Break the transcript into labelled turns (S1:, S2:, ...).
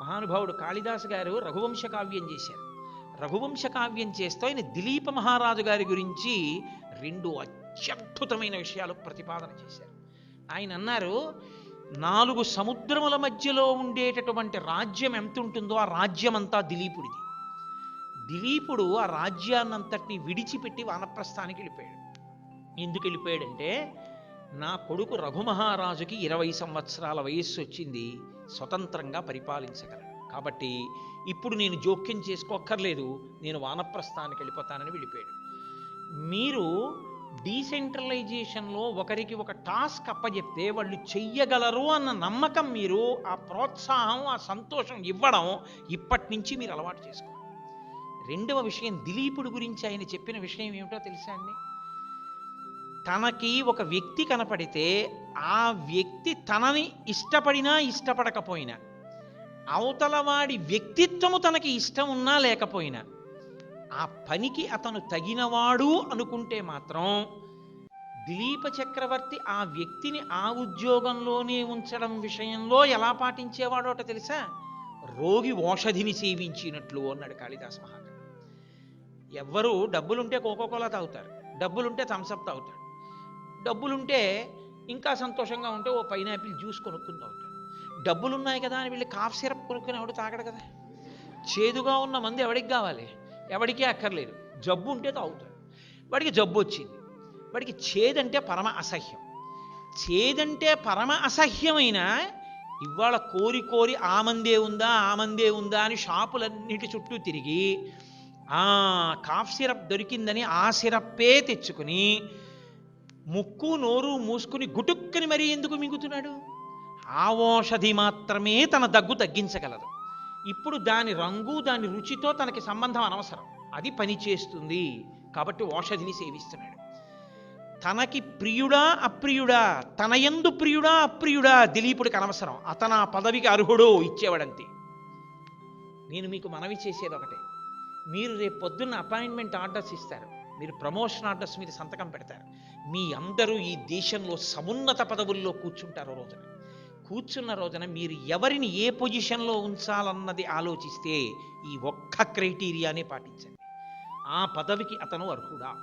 S1: మహానుభావుడు కాళిదాసు గారు రఘువంశ కావ్యం చేశారు. రఘువంశ కావ్యం చేస్తూ ఆయన దిలీప మహారాజు గారి గురించి రెండు అత్యద్భుతమైన విషయాలు ప్రతిపాదన చేశారు. ఆయన అన్నారు నాలుగు సముద్రముల మధ్యలో ఉండేటటువంటి రాజ్యం ఎంత ఉంటుందో ఆ రాజ్యం అంతా దిలీపుడిది. దిలీపుడు ఆ రాజ్యాన్నంతటిని విడిచిపెట్టి వానప్రస్థానికి వెళ్ళిపోయాడు. ఎందుకు వెళ్ళిపోయాడంటే నా కొడుకు రఘుమహారాజుకి ఇరవై సంవత్సరాల వయస్సు వచ్చింది స్వతంత్రంగా పరిపాలించగలడు కాబట్టి ఇప్పుడు నేను జోక్యం చేసుకోక్కర్లేదు నేను వానప్రస్థానికి వెళ్ళిపోతానని వెళ్ళిపోయాడు. మీరు డీసెంట్రలైజేషన్లో ఒకరికి ఒక టాస్క్ అప్పచెప్తే వాళ్ళు చెయ్యగలరు అన్న నమ్మకం మీరు ఆ ప్రోత్సాహం ఆ సంతోషం ఇవ్వడం ఇప్పటి నుంచి మీరు అలవాటు చేసుకోండి. రెండవ విషయం దిలీపుడు గురించి ఆయన చెప్పిన విషయం ఏమిటో తెలుసా అండి? తనకి ఒక వ్యక్తి కనపడితే ఆ వ్యక్తి తనని ఇష్టపడినా ఇష్టపడకపోయినా అవతలవాడి వ్యక్తిత్వము తనకి ఇష్టం ఉన్నా లేకపోయినా ఆ పనికి అతను తగినవాడు అనుకుంటే మాత్రం దిలీప చక్రవర్తి ఆ వ్యక్తిని ఆ ఉద్యోగంలోనే ఉంచడం విషయంలో ఎలా పాటించేవాడోట తెలుసా? రోగి ఓషధిని సేవించినట్లు అన్నాడు కాళిదాస్ మహాకవి. ఎవ్వరూ డబ్బులుంటే కోకోకోలా తాగుతారు డబ్బులుంటే థమ్సప్ తాగుతాడు డబ్బులుంటే ఇంకా సంతోషంగా ఉంటే ఓ పైనాపిల్ జ్యూస్ కొనుక్కుని తాగుతాడు డబ్బులున్నాయి కదా అని వెళ్ళి కాఫ్ సిరప్ కొనుక్కుని ఎవడు తాగడు కదా? చేదుగా ఉన్న మంది ఎవడికి కావాలి? ఎవడికి అక్కర్లేదు. జబ్బు ఉంటే తాగుతాడు. వాడికి జబ్బు వచ్చింది. వాడికి చేదంటే పరమ అసహ్యం. చేదంటే పరమ అసహ్యమైన ఇవాళ కోరి కోరి ఆ మందే ఉందా ఆ మందే ఉందా అని షాపులన్నిటి చుట్టూ తిరిగి ఆ కాఫ్ సిరప్ దొరికిందని ఆ సిరప్పే తెచ్చుకుని ముక్కు నోరు మూసుకుని గుటుక్కని మరీ ఎందుకు మింగుతున్నాడు? ఆ ఓషధి మాత్రమే తన దగ్గు తగ్గించగలదు. ఇప్పుడు దాని రంగు దాని రుచితో తనకి సంబంధం అనవసరం. అది పని చేస్తుంది. కాబట్టి ఓషధిని సేవిస్తున్నాడు. తనకి ప్రియుడా అప్రియుడా తన ఎందు ప్రియుడా అప్రియుడా దిలీపుడికి అనవసరం. అతను ఆ పదవికి అర్హుడు ఇచ్చేవాడంతే. నేను మీకు మనవి చేసేది ఒకటే. మీరు రేపు పొద్దున్న అపాయింట్మెంట్ ఆర్డర్స్ ఇస్తారు. మీరు ప్రమోషన్ ఆర్డర్స్ మీద సంతకం పెడతారు. మీ అందరూ ఈ దేశంలో సమున్నత పదవుల్లో కూర్చుంటారు రోజున. కూర్చున్న రోజున మీరు ఎవరిని ఏ పొజిషన్లో ఉంచాలన్నది ఆలోచిస్తే ఈ ఒక్క క్రైటీరియానే పాటించండి. ఆ పదవికి అతను అర్హుడా?